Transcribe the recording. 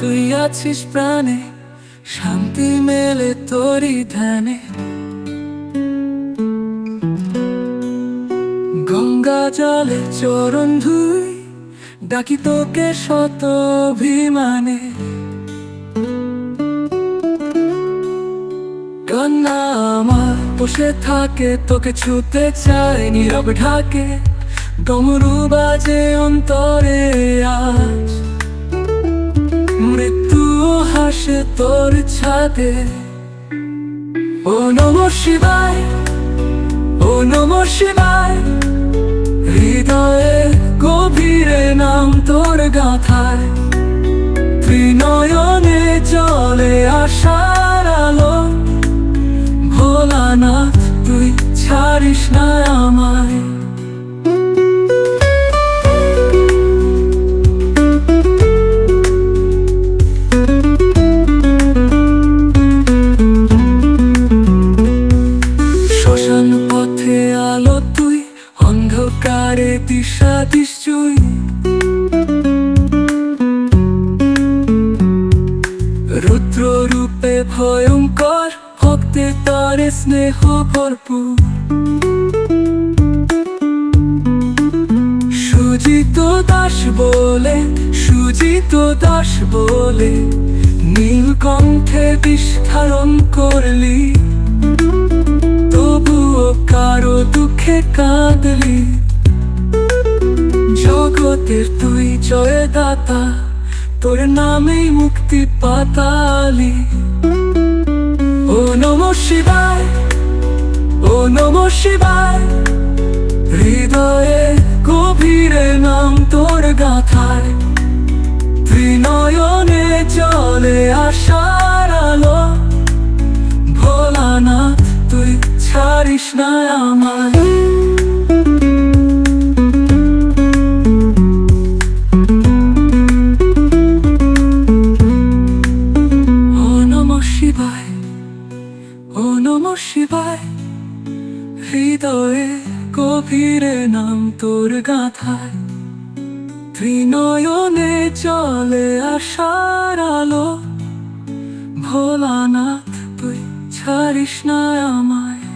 তুই আছিস প্রাণে, শান্তি মেলে তোরই ধ্যানে। গঙ্গা জলে চরণ ধুই, ডাকি তোকে শত অভিমানে। কান্না আমার বসে থাকে, তোকে ছুতে চায় নীরব ঢাকে। ডমরু বাজে অন্তরে আর তোর ছাদে। ও নম শিবায় ও নম শিবায় হৃদয়ে অন্ধকারে দিশা দিশ্চুই রুদ্র রূপে ভয়ঙ্কর, ভক্তে তারে স্নেহ ভরপুর। সুজিত দাস বলে, সুজিত দাস বলে, নীলকণ্ঠে বিস্ফারণ করলি। তবুও কারও দুঃখে কাঁদলি। জগতের তুই জয়দাতা, তোর নামেই মুক্তি পাতালি। ও নম শিবায়, ও নম শিবায়, হৃদয়ে গভীরে নাম তোর গাথায়। ত্রিনয়নে চলে আশার আলো, ভোলানাথ, তুই ছাড়িস না আমায়। ও নম হৃদয়ে গভীরে নাম তোর গাথায়। ত্রিনয়নে চলে আসার আলো, ভোলানাথ তুই ছাড়িস না আমার